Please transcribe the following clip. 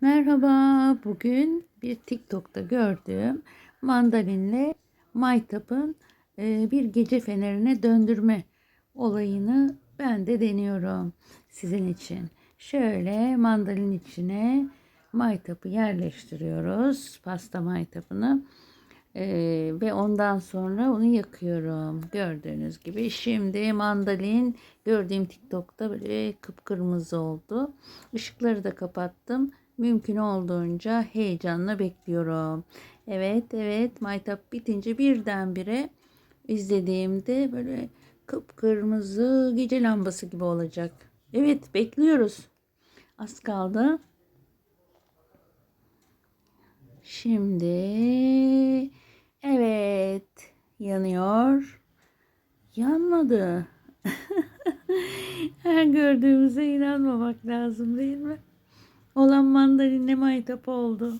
Merhaba, bugün bir TikTok'ta gördüğüm mandalinle maytapın e, bir gece fenerine döndürme olayını ben de deniyorum sizin için. Şöyle mandalin içine maytapı yerleştiriyoruz, pasta maytapını. E, ve ondan sonra onu yakıyorum. Gördüğünüz gibi. Şimdi mandalin gördüğüm TikTok'ta böyle kıpkırmızı oldu. Işıkları da kapattım. Mümkün olduğunca heyecanla bekliyorum. Evet evet maytap bitince birdenbire izlediğimde böyle kıpkırmızı gece lambası gibi olacak. Evet bekliyoruz. Az kaldı. Şimdi evet yanıyor. Yanmadı. Her gördüğümüze inanmamak lazım değil mi? Olan mandalinle maytap oldu.